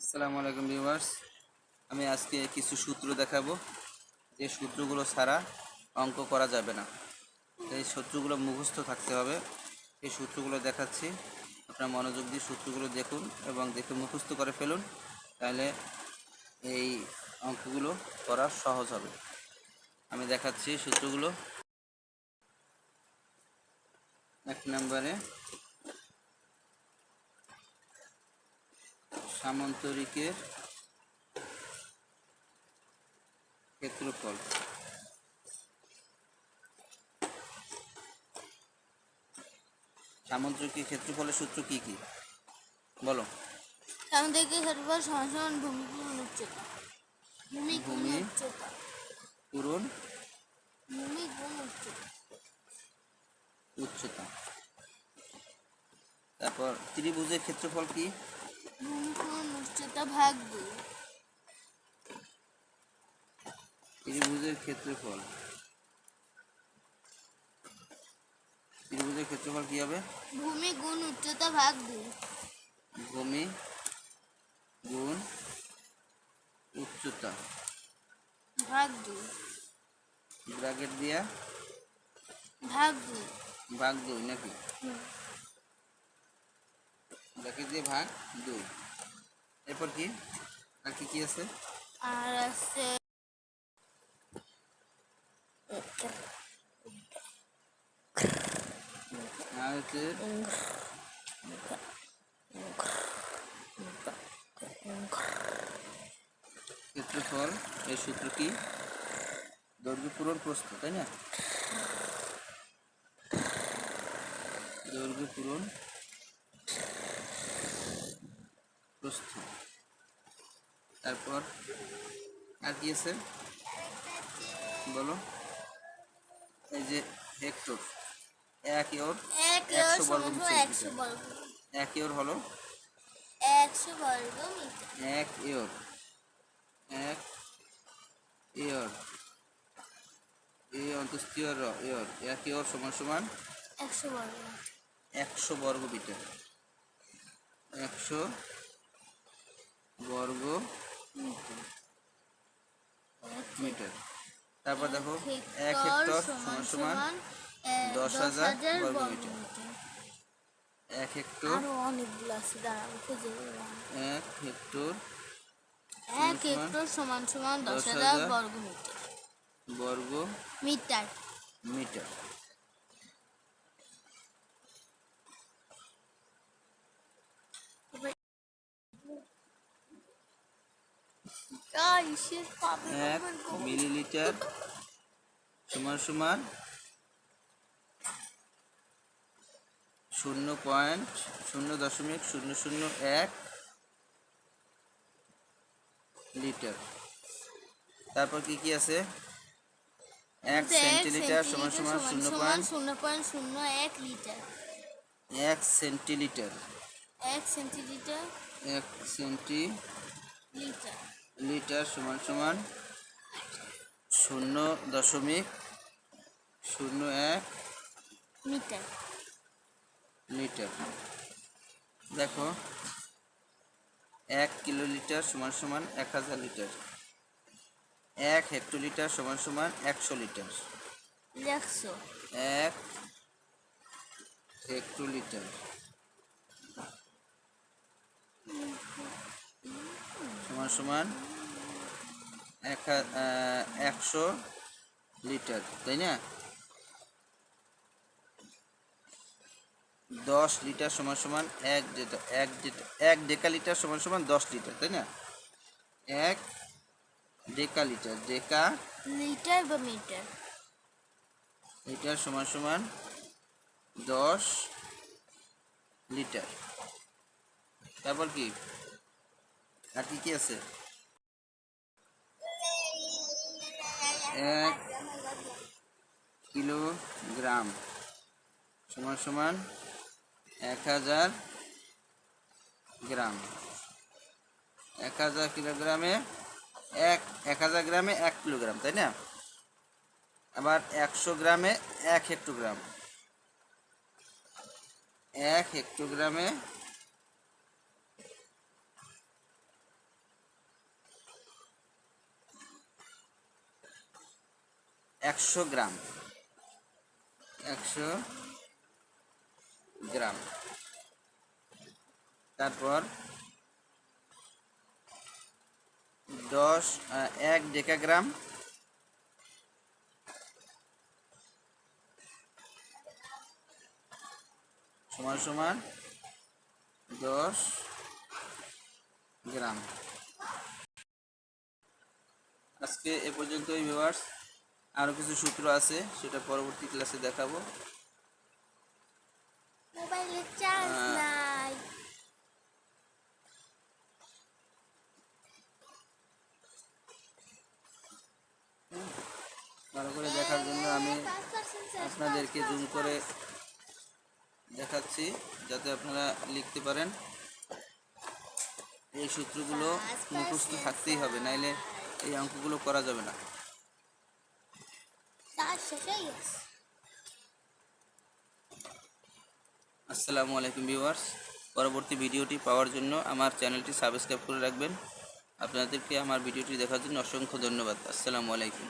আসসালামু আলাইকুম ভিউয়ার্স। আমি আজকে কিছু সূত্র দেখাবো। যে সূত্রগুলো ছাড়া অঙ্ক করা যাবে না। এই সূত্রগুলো মুখস্থ থাকতে হবে। এই সূত্রগুলো দেখাচ্ছি। আপনার মনোযোগ দিয়ে সূত্রগুলো দেখুন এবং দেখে মুখস্থ করে ফেলুন। তাহলে এই অঙ্কগুলো করা সহজ হবে। আমি দেখাচ্ছি সূত্রগুলো। এক নম্বরে সামান্তরিকের ক্ষেত্রফল। সামান্তরিকের ক্ষেত্রফলের সূত্র কি কি? বলো। সামুদ্রিক ক্ষেত্রফল সমান ভূমি গুণ উচ্চতা। ভূমি ভূমি। উচ্চতা। পূরণ ভূমি গুণ উচ্চতা। উচ্চতা। তারপর ত্রিভুজের ক্ষেত্রফল কি? ভূমি উচ্চতা ভাগ দুই ত্রিভুজের ক্ষেত্রফল। ত্রিভুজের ক্ষেত্রফল কি হবে? ভূমি গুণ উচ্চতা ভাগ দুই ভূমি গুণ উচ্চতা। ভাগ দুই ব্র্যাকেট দিয়া। ভাগ দুই ভাগ দুই নাকি? ব্র্যাকেট দিয়ে ভাগ দুই। এরপর কি? আর কি কি আছে? আর আছে আর হচ্ছে ক্ষেত্রফল। এই সূত্র কি? দৈর্ঘ্য পূরণ প্রস্থ তাই না? দৈর্ঘ্য পূরণ প্রস্থ। তারপর আর কি আছে? বলো। এই যে হেক্টর। এক ইয়র এক একশো বর্গ। এক ইয়র হলো? একশো বর্গ মিটার। এক ইয়র। এক ইয়র। এই অন্তস্থীয় র ইয়র। এক ইয়র সমান সমান একশো বর্গ একশো বর্গ মিটার। একশো বর্গ মিটার। তারপর দেখো এক হেক্টর সমান সমান দশ হাজার বর্গ মিটার। এক হেক্টর অনেকগুলো আছে দাঁড়াবো খুঁজে এক হেক্টর এক হেক্টর সমান সমান দশ হাজার বর্গ মিটার। বর্গ মিটার। মিটার। এক মিলিলিটার সমান সমান শূন্য পয়েন্ট শূন্য দশমিক শূন্য শূন্য এক লিটার। তারপর কি কি আছে? এক সেন্টিলিটার সমান সমান শূন্য পয়েন্ট শূন্য পয়েন্ট শূন্য এক লিটার। এক সেন্টিলিটার। এক সেন্টিলিটার এক সেন্টি লিটার। লিটার সমান সমান শূন্য দশমিক শূন্য এক মিটার। লিটার। দেখো এক কিলোলিটার সমান সমান এক হাজার লিটার। এক হেক্টোলিটার সমান সমান একশো লিটার। একশো এক হেক্টোলিটার। সমান সমান এক একশো লিটার তাই না? দশ লিটার সমান সমান এক ডেটা এক ডেটা এক ডেকা লিটার সমান সমান দশ লিটার তাই না? এক ডেকা লিটার ডেকা লিটার বা মিটার? লিটার সমান সমান দশ লিটার। তারপর কি? আর কি কি আছে? এক কিলোগ্রাম। সমান সমান এক হাজার গ্রাম। এক হাজার কিলোগ্রামে এক এক হাজার গ্রামে এক কিলোগ্রাম, তাই না? আবার একশো গ্রামে এক হেক্টোগ্রাম। এক হেক্টোগ্রামে একশো গ্রাম। একশো গ্রাম। তারপর দশ এক ডেকাগ্রাম। সমান সমান দশ গ্রাম। আজকে এ পর্যন্তই ভিউয়ার্স আরও কিছু সূত্র আছে সেটা পরবর্তী ক্লাসে দেখাবো। নাই। ভালো করে দেখার জন্য আমি আপনাদেরকে জুম করে দেখাচ্ছি যাতে আপনারা লিখতে পারেন। এই সূত্রগুলো মুখস্থ থাকতেই হবে নাইলে এই অঙ্কগুলো করা যাবে না। চার্জ শেষ হয়ে গেছে আসসালামু আলাইকুম ভিউয়ার্স। পরবর্তী ভিডিওটি পাওয়ার জন্য আমার চ্যানেলটি সাবস্ক্রাইব করে রাখবেন। আপনাদেরকে আমার ভিডিওটি দেখার জন্য অসংখ্য ধন্যবাদ। আসসালামু আলাইকুম।